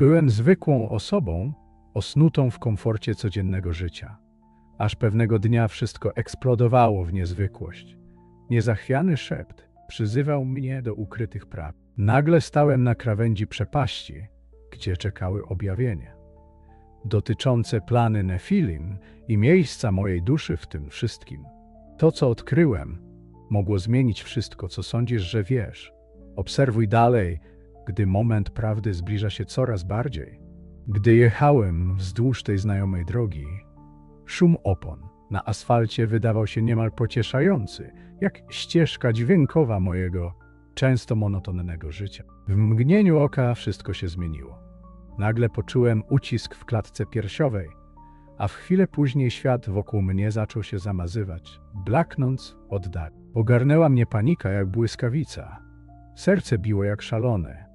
Byłem zwykłą osobą, osnutą w komforcie codziennego życia. Aż pewnego dnia wszystko eksplodowało w niezwykłość. Niezachwiany szept przyzywał mnie do ukrytych praw. Nagle stałem na krawędzi przepaści, gdzie czekały objawienia. Dotyczące plany Nefilim i miejsca mojej duszy w tym wszystkim. To, co odkryłem, mogło zmienić wszystko, co sądzisz, że wiesz. Obserwuj dalej, gdy moment prawdy zbliża się coraz bardziej. Gdy jechałem wzdłuż tej znajomej drogi, szum opon na asfalcie wydawał się niemal pocieszający, jak ścieżka dźwiękowa mojego często monotonnego życia. W mgnieniu oka wszystko się zmieniło. Nagle poczułem ucisk w klatce piersiowej, a w chwilę później świat wokół mnie zaczął się zamazywać, blaknąc od oddali. Ogarnęła mnie panika jak błyskawica. Serce biło jak szalone,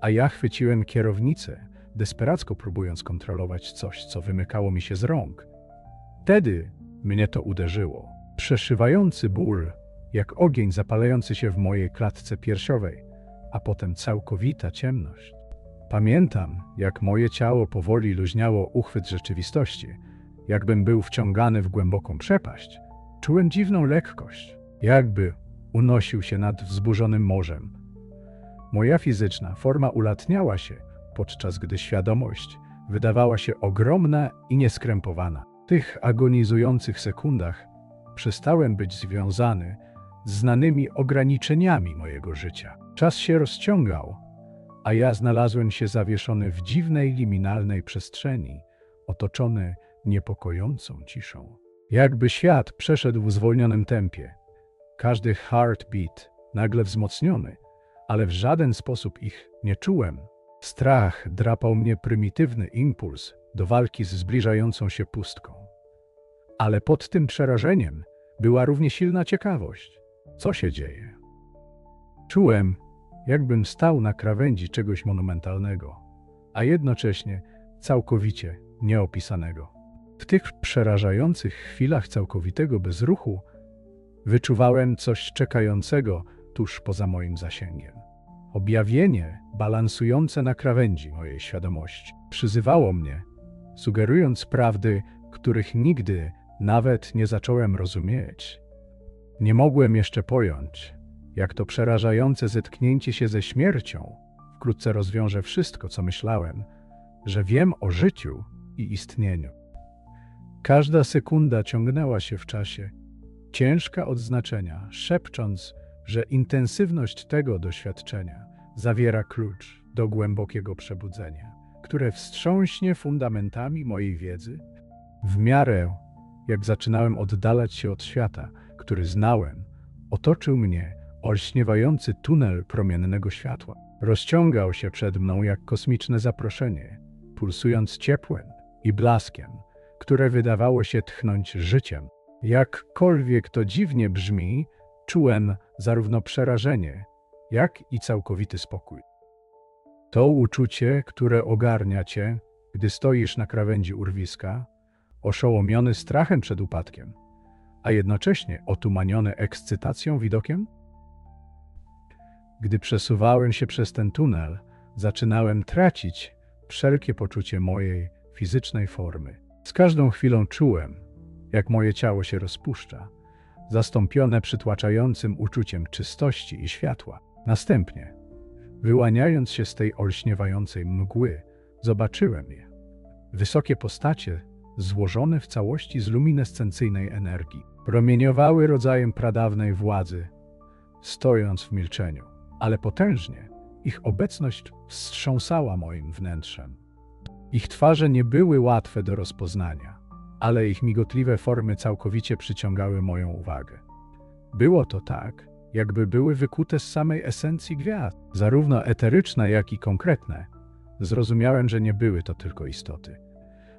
a ja chwyciłem kierownicę, desperacko próbując kontrolować coś, co wymykało mi się z rąk. Wtedy mnie to uderzyło. Przeszywający ból, jak ogień zapalający się w mojej klatce piersiowej, a potem całkowita ciemność. Pamiętam, jak moje ciało powoli luźniało uchwyt rzeczywistości, jakbym był wciągany w głęboką przepaść. Czułem dziwną lekkość, jakby unosił się nad wzburzonym morzem. Moja fizyczna forma ulatniała się, podczas gdy świadomość wydawała się ogromna i nieskrępowana. W tych agonizujących sekundach przestałem być związany z znanymi ograniczeniami mojego życia. Czas się rozciągał, a ja znalazłem się zawieszony w dziwnej liminalnej przestrzeni, otoczony niepokojącą ciszą. Jakby świat przeszedł w zwolnionym tempie. Każdy heartbeat nagle wzmocniony, ale w żaden sposób ich nie czułem. Strach drapał mnie prymitywny impuls do walki z zbliżającą się pustką. Ale pod tym przerażeniem była równie silna ciekawość. Co się dzieje? Czułem, jakbym stał na krawędzi czegoś monumentalnego, a jednocześnie całkowicie nieopisanego. W tych przerażających chwilach całkowitego bezruchu wyczuwałem coś czekającego tuż poza moim zasięgiem. Objawienie balansujące na krawędzi mojej świadomości przyzywało mnie, sugerując prawdy, których nigdy nawet nie zacząłem rozumieć. Nie mogłem jeszcze pojąć, jak to przerażające zetknięcie się ze śmiercią wkrótce rozwiąże wszystko, co myślałem, że wiem o życiu i istnieniu. Każda sekunda ciągnęła się w czasie, ciężka od znaczenia, szepcząc, że intensywność tego doświadczenia zawiera klucz do głębokiego przebudzenia, które wstrząśnie fundamentami mojej wiedzy. W miarę jak zaczynałem oddalać się od świata, który znałem, otoczył mnie olśniewający tunel promiennego światła. Rozciągał się przed mną jak kosmiczne zaproszenie, pulsując ciepłem i blaskiem, które wydawało się tchnąć życiem. Jakkolwiek to dziwnie brzmi, czułem zarówno przerażenie, jak i całkowity spokój. To uczucie, które ogarnia cię, gdy stoisz na krawędzi urwiska, oszołomiony strachem przed upadkiem, a jednocześnie otumaniony ekscytacją widokiem? Gdy przesuwałem się przez ten tunel, zaczynałem tracić wszelkie poczucie mojej fizycznej formy. Z każdą chwilą czułem, jak moje ciało się rozpuszcza, zastąpione przytłaczającym uczuciem czystości i światła. Następnie, wyłaniając się z tej olśniewającej mgły, zobaczyłem je. Wysokie postacie złożone w całości z luminescencyjnej energii. Promieniowały rodzajem pradawnej władzy, stojąc w milczeniu, ale potężnie ich obecność wstrząsała moim wnętrzem. Ich twarze nie były łatwe do rozpoznania, ale ich migotliwe formy całkowicie przyciągały moją uwagę. Było to tak, jakby były wykute z samej esencji gwiazd, zarówno eteryczne, jak i konkretne. Zrozumiałem, że nie były to tylko istoty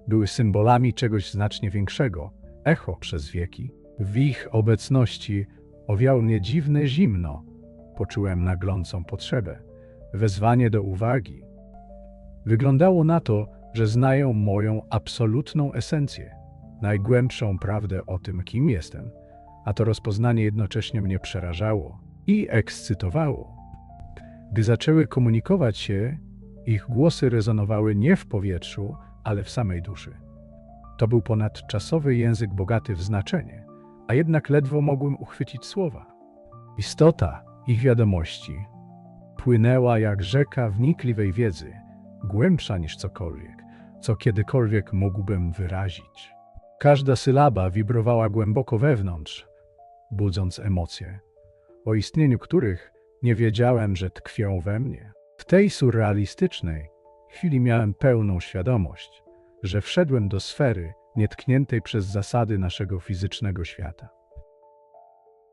były symbolami czegoś znacznie większego, echo przez wieki. W ich obecności owiało mnie dziwne zimno. Poczułem naglącą potrzebę, wezwanie do uwagi. Wyglądało na to, że znają moją absolutną esencję, najgłębszą prawdę o tym, kim jestem, a to rozpoznanie jednocześnie mnie przerażało i ekscytowało. Gdy zaczęły komunikować się, Ich głosy rezonowały nie w powietrzu, ale w samej duszy. To był ponadczasowy język bogaty w znaczenie, a jednak ledwo mogłem uchwycić słowa. Istota ich wiadomości płynęła jak rzeka wnikliwej wiedzy, głębsza niż cokolwiek, co kiedykolwiek mógłbym wyrazić. Każda sylaba wibrowała głęboko wewnątrz, budząc emocje, o istnieniu których nie wiedziałem, że tkwią we mnie. W tej surrealistycznej chwili miałem pełną świadomość, że wszedłem do sfery nietkniętej przez zasady naszego fizycznego świata.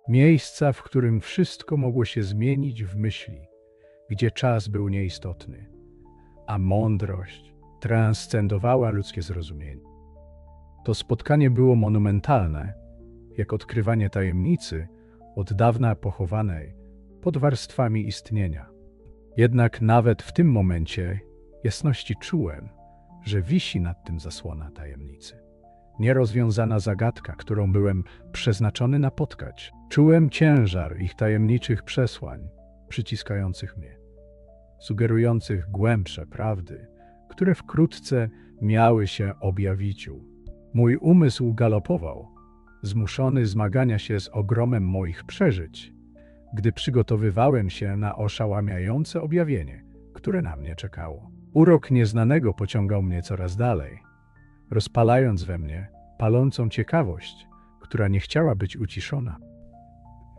Miejsca, w którym wszystko mogło się zmienić w myśli, gdzie czas był nieistotny, a mądrość transcendowała ludzkie zrozumienie. To spotkanie było monumentalne, jak odkrywanie tajemnicy od dawna pochowanej pod warstwami istnienia. Jednak nawet w tym momencie jasności czułem, że wisi nad tym zasłona tajemnicy. Nierozwiązana zagadka, którą byłem przeznaczony napotkać. Czułem ciężar ich tajemniczych przesłań, przyciskających mnie, sugerujących głębsze prawdy, które wkrótce miały się objawić. Mój umysł galopował, zmuszony zmagania się z ogromem moich przeżyć, gdy przygotowywałem się na oszałamiające objawienie, które na mnie czekało. Urok nieznanego pociągał mnie coraz dalej, rozpalając we mnie palącą ciekawość, która nie chciała być uciszona.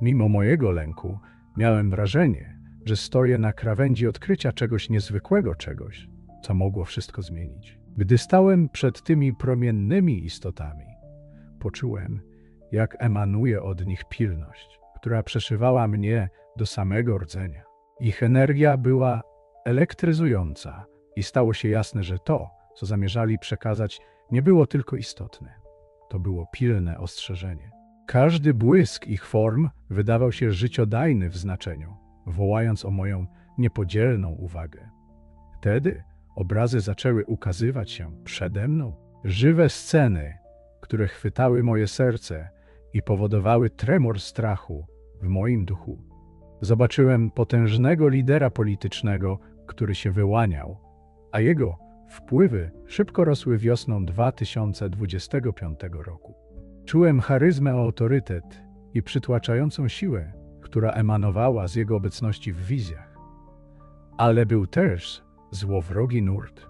Mimo mojego lęku miałem wrażenie, że stoję na krawędzi odkrycia czegoś niezwykłego, czegoś, co mogło wszystko zmienić. Gdy stałem przed tymi promiennymi istotami, poczułem, jak emanuje od nich pilność, która przeszywała mnie do samego rdzenia. Ich energia była elektryzująca i stało się jasne, że to, co zamierzali przekazać, nie było tylko istotne. To było pilne ostrzeżenie. Każdy błysk ich form wydawał się życiodajny w znaczeniu, wołając o moją niepodzielną uwagę. Wtedy obrazy zaczęły ukazywać się przede mną. Żywe sceny, które chwytały moje serce i powodowały tremor strachu w moim duchu. Zobaczyłem potężnego lidera politycznego, który się wyłaniał, a jego wpływy szybko rosły wiosną 2025 roku. Czułem charyzmę, autorytet i przytłaczającą siłę, która emanowała z jego obecności w wizjach. Ale był też złowrogi nurt,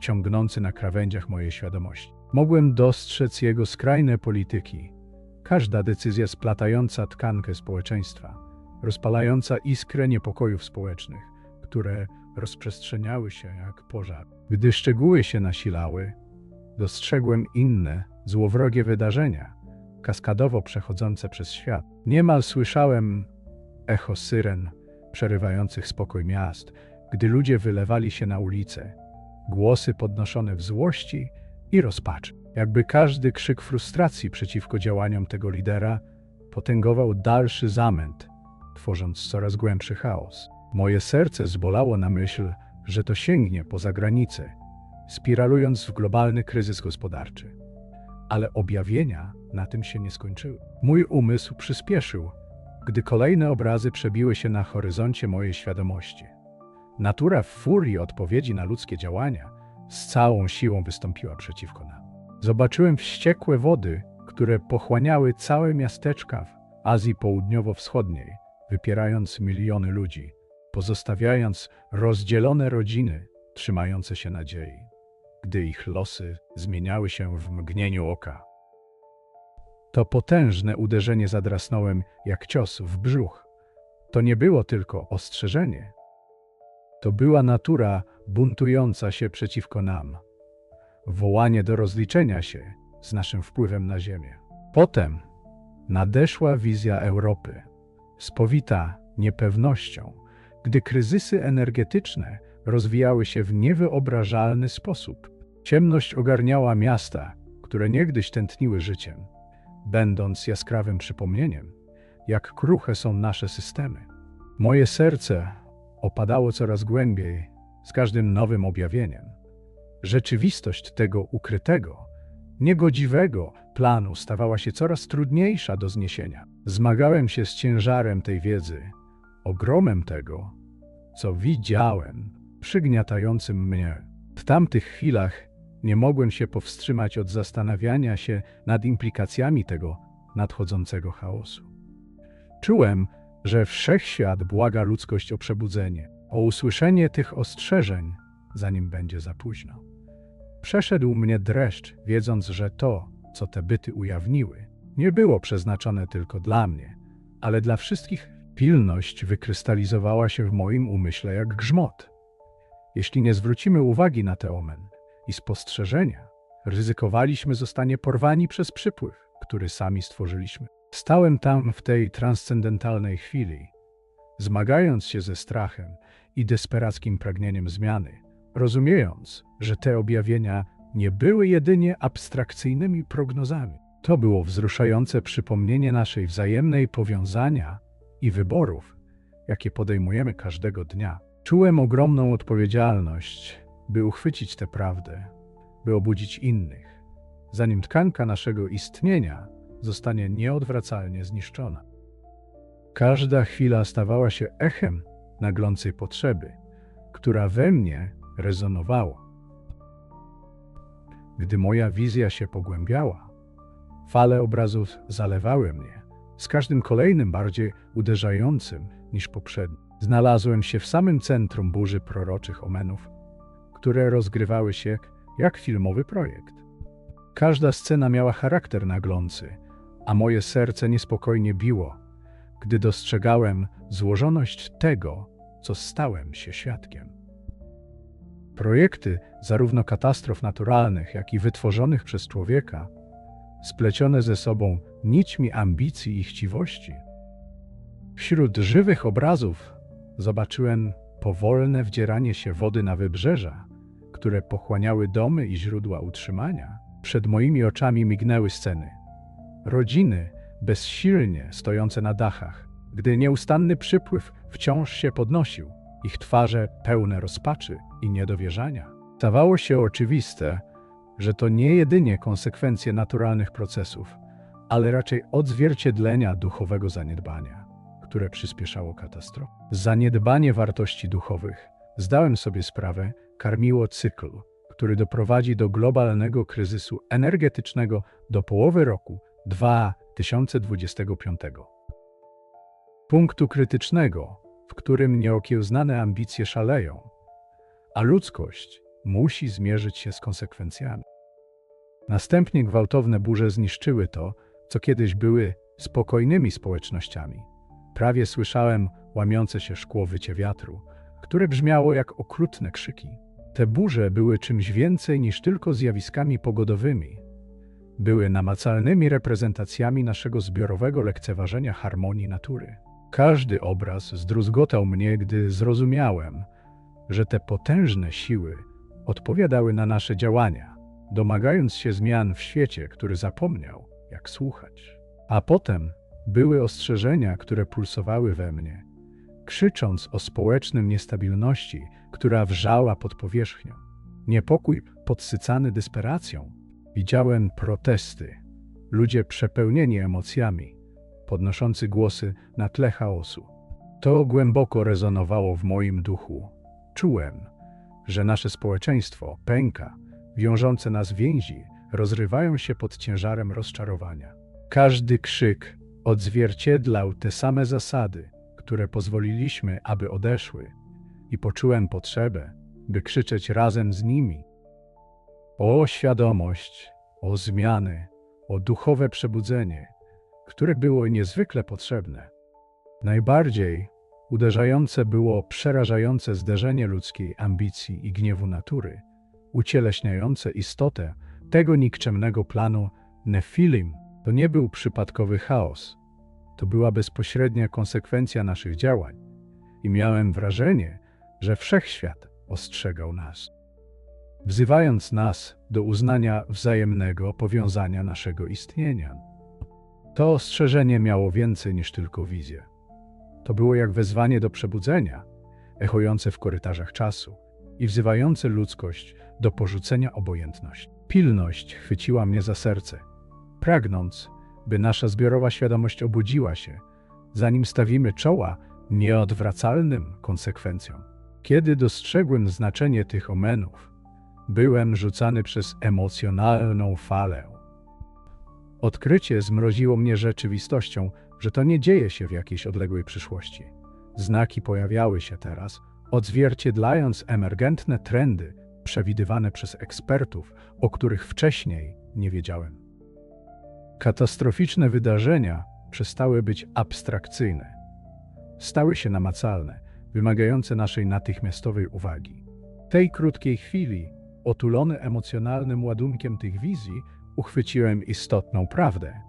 ciągnący na krawędziach mojej świadomości. Mogłem dostrzec jego skrajne polityki, każda decyzja splatająca tkankę społeczeństwa, rozpalająca iskrę niepokojów społecznych, które rozprzestrzeniały się jak pożar. Gdy szczegóły się nasilały, dostrzegłem inne, złowrogie wydarzenia, kaskadowo przechodzące przez świat. Niemal słyszałem echo syren przerywających spokój miast, gdy ludzie wylewali się na ulice, głosy podnoszone w złości i rozpaczy. Jakby każdy krzyk frustracji przeciwko działaniom tego lidera potęgował dalszy zamęt, tworząc coraz głębszy chaos. Moje serce zbolało na myśl, że to sięgnie poza granice, spiralując w globalny kryzys gospodarczy. Ale objawienia na tym się nie skończyły. Mój umysł przyspieszył, gdy kolejne obrazy przebiły się na horyzoncie mojej świadomości. Natura w furii odpowiedzi na ludzkie działania z całą siłą wystąpiła przeciwko nam. Zobaczyłem wściekłe wody, które pochłaniały całe miasteczka w Azji Południowo-Wschodniej, wypierając miliony ludzi, pozostawiając rozdzielone rodziny trzymające się nadziei, gdy ich losy zmieniały się w mgnieniu oka. To potężne uderzenie zadrasnąłem jak cios w brzuch. To nie było tylko ostrzeżenie. To była natura buntująca się przeciwko nam. Wołanie do rozliczenia się z naszym wpływem na Ziemię. Potem nadeszła wizja Europy, spowita niepewnością, gdy kryzysy energetyczne rozwijały się w niewyobrażalny sposób. Ciemność ogarniała miasta, które niegdyś tętniły życiem, będąc jaskrawym przypomnieniem, jak kruche są nasze systemy. Moje serce opadało coraz głębiej z każdym nowym objawieniem. Rzeczywistość tego ukrytego, niegodziwego planu stawała się coraz trudniejsza do zniesienia. Zmagałem się z ciężarem tej wiedzy, ogromem tego, co widziałem, przygniatającym mnie. W tamtych chwilach nie mogłem się powstrzymać od zastanawiania się nad implikacjami tego nadchodzącego chaosu. Czułem, że wszechświat błaga ludzkość o przebudzenie, o usłyszenie tych ostrzeżeń, zanim będzie za późno. Przeszedł mnie dreszcz, wiedząc, że to, co te byty ujawniły, nie było przeznaczone tylko dla mnie, ale dla wszystkich. Pilność wykrystalizowała się w moim umyśle jak grzmot. Jeśli nie zwrócimy uwagi na te omen i spostrzeżenia, ryzykowaliśmy zostanie porwani przez przypływ, który sami stworzyliśmy. Stałem tam w tej transcendentalnej chwili, zmagając się ze strachem i desperackim pragnieniem zmiany, rozumiejąc, że te objawienia nie były jedynie abstrakcyjnymi prognozami. To było wzruszające przypomnienie naszej wzajemnej powiązania i wyborów, jakie podejmujemy każdego dnia. Czułem ogromną odpowiedzialność, by uchwycić tę prawdę, by obudzić innych, zanim tkanka naszego istnienia zostanie nieodwracalnie zniszczona. Każda chwila stawała się echem naglącej potrzeby, która we mnie rezonowała. Gdy moja wizja się pogłębiała, fale obrazów zalewały mnie, z każdym kolejnym bardziej uderzającym niż poprzedni. Znalazłem się w samym centrum burzy proroczych omenów, które rozgrywały się jak filmowy projekt. Każda scena miała charakter naglący, a moje serce niespokojnie biło, gdy dostrzegałem złożoność tego, co stałem się świadkiem. Projekty zarówno katastrof naturalnych, jak i wytworzonych przez człowieka, splecione ze sobą nićmi ambicji i chciwości. Wśród żywych obrazów zobaczyłem powolne wdzieranie się wody na wybrzeża, które pochłaniały domy i źródła utrzymania. Przed moimi oczami mignęły sceny. Rodziny bezsilnie stojące na dachach, gdy nieustanny przypływ wciąż się podnosił, ich twarze pełne rozpaczy i niedowierzania. Stawało się oczywiste, że to nie jedynie konsekwencje naturalnych procesów, ale raczej odzwierciedlenia duchowego zaniedbania, które przyspieszało katastrofę. Zaniedbanie wartości duchowych, zdałem sobie sprawę, karmiło cykl, który doprowadzi do globalnego kryzysu energetycznego do połowy roku 2025. Punktu krytycznego, w którym nieokiełznane ambicje szaleją, a ludzkość musi zmierzyć się z konsekwencjami. Następnie gwałtowne burze zniszczyły to, co kiedyś były spokojnymi społecznościami. Prawie słyszałem łamiące się szkło wycie wiatru, które brzmiało jak okrutne krzyki. Te burze były czymś więcej niż tylko zjawiskami pogodowymi. Były namacalnymi reprezentacjami naszego zbiorowego lekceważenia harmonii natury. Każdy obraz zdruzgotał mnie, gdy zrozumiałem, że te potężne siły odpowiadały na nasze działania, domagając się zmian w świecie, który zapomniał, jak słuchać. A potem były ostrzeżenia, które pulsowały we mnie, krzycząc o społecznym niestabilności, która wrzała pod powierzchnią. Niepokój podsycany desperacją. Widziałem protesty, ludzie przepełnieni emocjami, podnoszący głosy na tle chaosu. To głęboko rezonowało w moim duchu. Czułem, że nasze społeczeństwo pęka, wiążące nas więzi rozrywają się pod ciężarem rozczarowania. Każdy krzyk odzwierciedlał te same zasady, które pozwoliliśmy, aby odeszły, i poczułem potrzebę, by krzyczeć razem z nimi. O świadomość, o zmiany, o duchowe przebudzenie, które było niezwykle potrzebne. Najbardziej uderzające było przerażające zderzenie ludzkiej ambicji i gniewu natury, ucieleśniające istotę tego nikczemnego planu Nefilim. To nie był przypadkowy chaos, to była bezpośrednia konsekwencja naszych działań i miałem wrażenie, że wszechświat ostrzegał nas, wzywając nas do uznania wzajemnego powiązania naszego istnienia. To ostrzeżenie miało więcej niż tylko wizję. To było jak wezwanie do przebudzenia, echojące w korytarzach czasu i wzywające ludzkość do porzucenia obojętności. Pilność chwyciła mnie za serce, pragnąc, by nasza zbiorowa świadomość obudziła się, zanim stawimy czoła nieodwracalnym konsekwencjom. Kiedy dostrzegłem znaczenie tych omenów, byłem rzucany przez emocjonalną falę. Odkrycie zmroziło mnie rzeczywistością, że to nie dzieje się w jakiejś odległej przyszłości. Znaki pojawiały się teraz, odzwierciedlając emergentne trendy przewidywane przez ekspertów, o których wcześniej nie wiedziałem. Katastroficzne wydarzenia przestały być abstrakcyjne. Stały się namacalne, wymagające naszej natychmiastowej uwagi. W tej krótkiej chwili, otulony emocjonalnym ładunkiem tych wizji, uchwyciłem istotną prawdę.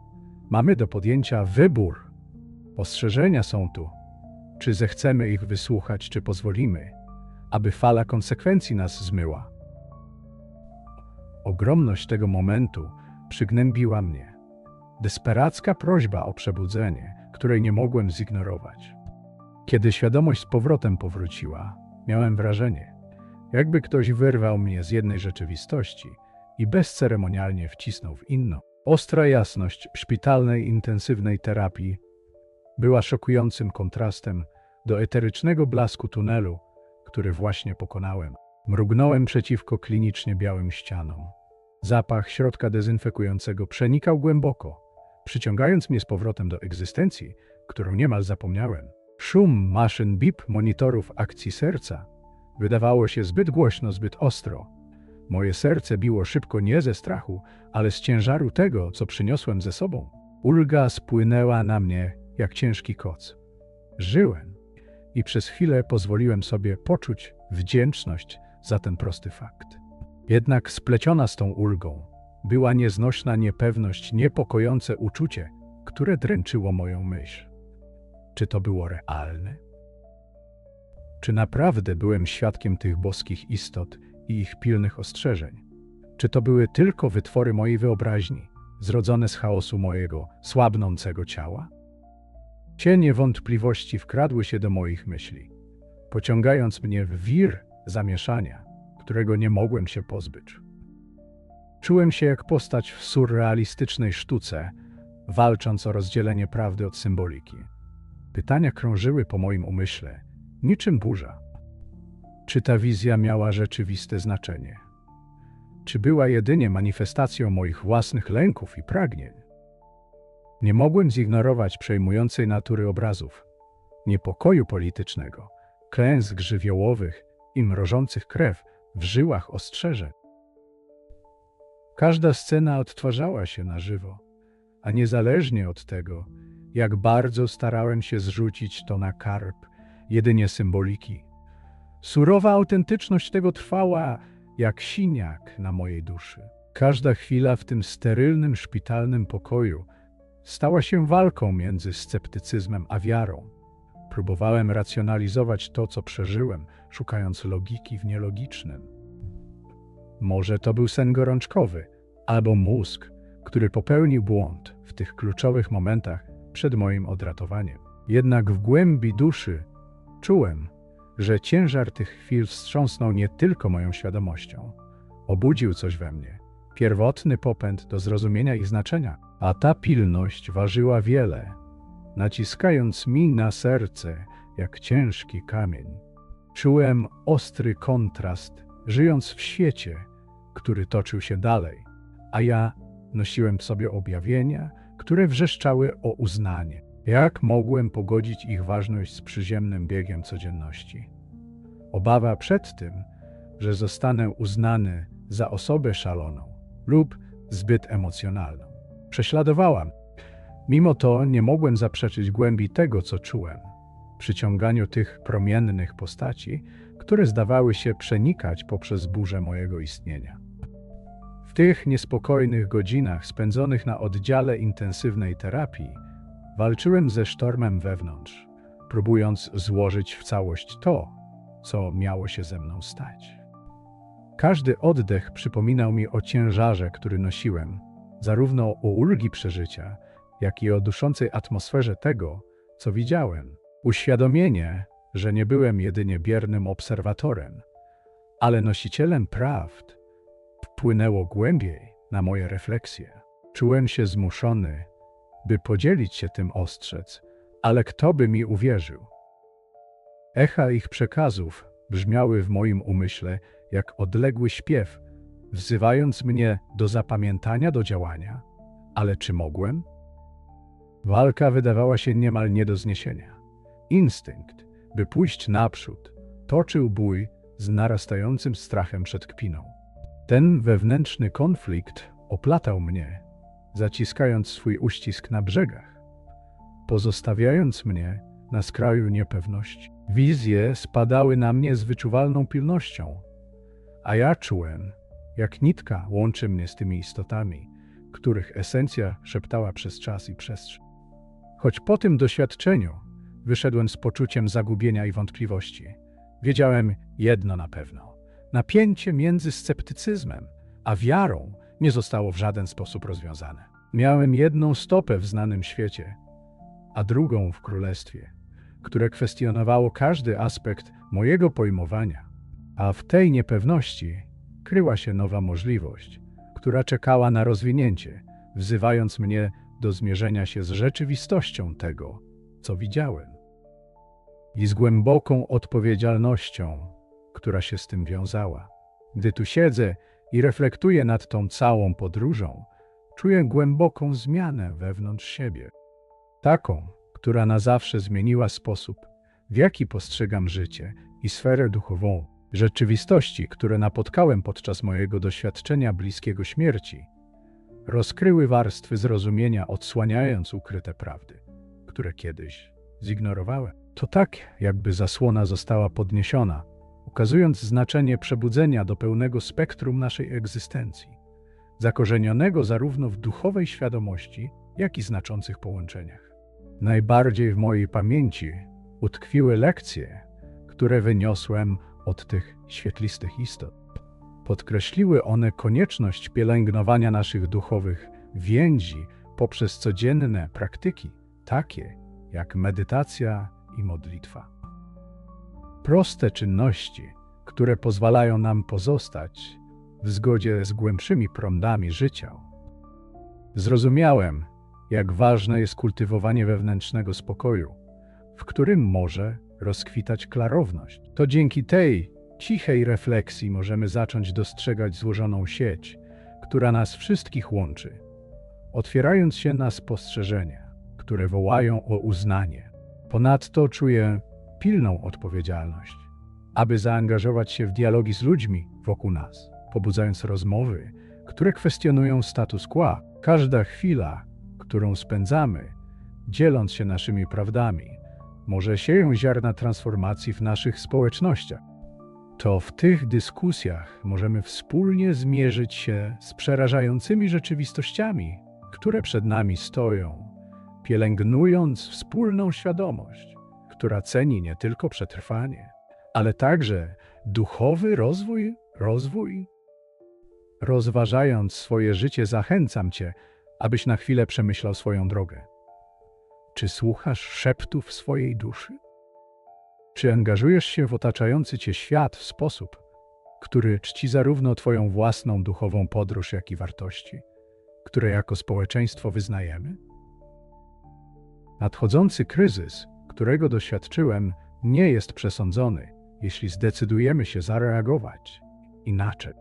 Mamy do podjęcia wybór. Ostrzeżenia są tu. Czy zechcemy ich wysłuchać, czy pozwolimy, aby fala konsekwencji nas zmyła? Ogromność tego momentu przygnębiła mnie. Desperacka prośba o przebudzenie, której nie mogłem zignorować. Kiedy świadomość z powrotem powróciła, miałem wrażenie, jakby ktoś wyrwał mnie z jednej rzeczywistości i bezceremonialnie wcisnął w inną. Ostra jasność szpitalnej intensywnej terapii była szokującym kontrastem do eterycznego blasku tunelu, który właśnie pokonałem. Mrugnąłem przeciwko klinicznie białym ścianom. Zapach środka dezynfekującego przenikał głęboko, przyciągając mnie z powrotem do egzystencji, którą niemal zapomniałem. Szum maszyn bip monitorów akcji serca wydawało się zbyt głośno, zbyt ostro. Moje serce biło szybko nie ze strachu, ale z ciężaru tego, co przyniosłem ze sobą. Ulga spłynęła na mnie jak ciężki koc. Żyłem i przez chwilę pozwoliłem sobie poczuć wdzięczność za ten prosty fakt. Jednak spleciona z tą ulgą była nieznośna niepewność, niepokojące uczucie, które dręczyło moją myśl. Czy to było realne? Czy naprawdę byłem świadkiem tych boskich istot i ich pilnych ostrzeżeń? Czy to były tylko wytwory mojej wyobraźni, zrodzone z chaosu mojego słabnącego ciała? Cienie wątpliwości wkradły się do moich myśli, pociągając mnie w wir zamieszania, którego nie mogłem się pozbyć. Czułem się jak postać w surrealistycznej sztuce, walcząc o rozdzielenie prawdy od symboliki. Pytania krążyły po moim umyśle, niczym burza. Czy ta wizja miała rzeczywiste znaczenie? Czy była jedynie manifestacją moich własnych lęków i pragnień? Nie mogłem zignorować przejmującej natury obrazów, niepokoju politycznego, klęsk żywiołowych i mrożących krew w żyłach ostrzeżeń. Każda scena odtwarzała się na żywo, a niezależnie od tego, jak bardzo starałem się zrzucić to na karp, jedynie symboliki. Surowa autentyczność tego trwała jak siniak na mojej duszy. Każda chwila w tym sterylnym szpitalnym pokoju stała się walką między sceptycyzmem a wiarą. Próbowałem racjonalizować to, co przeżyłem, szukając logiki w nielogicznym. Może to był sen gorączkowy, albo mózg, który popełnił błąd w tych kluczowych momentach przed moim odratowaniem. Jednak w głębi duszy czułem, że ciężar tych chwil wstrząsnął nie tylko moją świadomością. Obudził coś we mnie, pierwotny popęd do zrozumienia ich znaczenia, a ta pilność ważyła wiele, naciskając mi na serce jak ciężki kamień. Czułem ostry kontrast, żyjąc w świecie, który toczył się dalej, a ja nosiłem w sobie objawienia, które wrzeszczały o uznanie. Jak mogłem pogodzić ich ważność z przyziemnym biegiem codzienności? Obawa przed tym, że zostanę uznany za osobę szaloną lub zbyt emocjonalną, prześladowała mnie. Mimo to nie mogłem zaprzeczyć głębi tego, co czułem, przyciąganiu tych promiennych postaci, które zdawały się przenikać poprzez burzę mojego istnienia. W tych niespokojnych godzinach spędzonych na oddziale intensywnej terapii walczyłem ze sztormem wewnątrz, próbując złożyć w całość to, co miało się ze mną stać. Każdy oddech przypominał mi o ciężarze, który nosiłem, zarówno o ulgi przeżycia, jak i o duszącej atmosferze tego, co widziałem. Uświadomienie, że nie byłem jedynie biernym obserwatorem, ale nosicielem prawd, wpłynęło głębiej na moje refleksje. Czułem się zmuszony, by podzielić się tym ostrzec, ale kto by mi uwierzył? Echa ich przekazów brzmiały w moim umyśle jak odległy śpiew, wzywając mnie do zapamiętania, do działania. Ale czy mogłem? Walka wydawała się niemal nie do zniesienia. Instynkt, by pójść naprzód, toczył bój z narastającym strachem przed kpiną. Ten wewnętrzny konflikt oplatał mnie, zaciskając swój uścisk na brzegach, pozostawiając mnie na skraju niepewności. Wizje spadały na mnie z wyczuwalną pilnością, a ja czułem, jak nitka łączy mnie z tymi istotami, których esencja szeptała przez czas i przestrzeń. Choć po tym doświadczeniu wyszedłem z poczuciem zagubienia i wątpliwości, wiedziałem jedno na pewno. Napięcie między sceptycyzmem a wiarą nie zostało w żaden sposób rozwiązane. Miałem jedną stopę w znanym świecie, a drugą w królestwie, które kwestionowało każdy aspekt mojego pojmowania. A w tej niepewności kryła się nowa możliwość, która czekała na rozwinięcie, wzywając mnie do zmierzenia się z rzeczywistością tego, co widziałem. I z głęboką odpowiedzialnością, która się z tym wiązała. Gdy tu siedzę i reflektuję nad tą całą podróżą, czuję głęboką zmianę wewnątrz siebie. Taką, która na zawsze zmieniła sposób, w jaki postrzegam życie i sferę duchową, rzeczywistości, które napotkałem podczas mojego doświadczenia bliskiego śmierci, rozkryły warstwy zrozumienia, odsłaniając ukryte prawdy, które kiedyś zignorowałem. To tak, jakby zasłona została podniesiona, ukazując znaczenie przebudzenia do pełnego spektrum naszej egzystencji, zakorzenionego zarówno w duchowej świadomości, jak i znaczących połączeniach. Najbardziej w mojej pamięci utkwiły lekcje, które wyniosłem od tych świetlistych istot. Podkreśliły one konieczność pielęgnowania naszych duchowych więzi poprzez codzienne praktyki, takie jak medytacja i modlitwa. Proste czynności, które pozwalają nam pozostać w zgodzie z głębszymi prądami życia. Zrozumiałem, jak ważne jest kultywowanie wewnętrznego spokoju, w którym może rozkwitać klarowność. To dzięki tej cichej refleksji możemy zacząć dostrzegać złożoną sieć, która nas wszystkich łączy, otwierając się na spostrzeżenia, które wołają o uznanie. Ponadto czuję pilną odpowiedzialność, aby zaangażować się w dialogi z ludźmi wokół nas, pobudzając rozmowy, które kwestionują status quo. Każda chwila, którą spędzamy, dzieląc się naszymi prawdami, może sieją ziarna transformacji w naszych społecznościach. To w tych dyskusjach możemy wspólnie zmierzyć się z przerażającymi rzeczywistościami, które przed nami stoją, pielęgnując wspólną świadomość, która ceni nie tylko przetrwanie, ale także duchowy rozwój, rozwój. Rozważając swoje życie, zachęcam Cię, abyś na chwilę przemyślał swoją drogę. Czy słuchasz szeptów swojej duszy? Czy angażujesz się w otaczający cię świat w sposób, który czci zarówno Twoją własną duchową podróż, jak i wartości, które jako społeczeństwo wyznajemy? Nadchodzący kryzys, którego doświadczyłem, nie jest przesądzony, jeśli zdecydujemy się zareagować inaczej.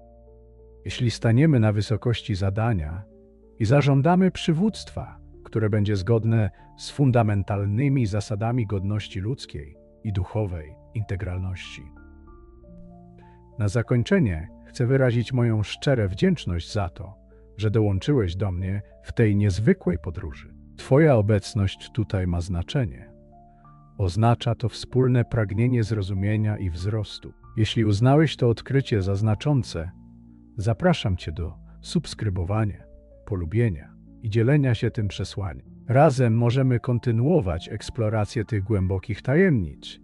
Jeśli staniemy na wysokości zadania i zażądamy przywództwa, które będzie zgodne z fundamentalnymi zasadami godności ludzkiej i duchowej integralności. Na zakończenie chcę wyrazić moją szczere wdzięczność za to, że dołączyłeś do mnie w tej niezwykłej podróży. Twoja obecność tutaj ma znaczenie. Oznacza to wspólne pragnienie zrozumienia i wzrostu. Jeśli uznałeś to odkrycie za znaczące, zapraszam Cię do subskrybowania, polubienia i dzielenia się tym przesłaniem. Razem możemy kontynuować eksplorację tych głębokich tajemnic,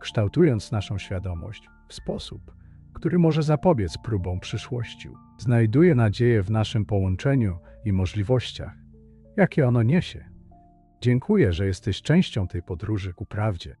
kształtując naszą świadomość w sposób, który może zapobiec próbom przyszłości. Znajduję nadzieję w naszym połączeniu i możliwościach, jakie ono niesie. Dziękuję, że jesteś częścią tej podróży ku prawdzie.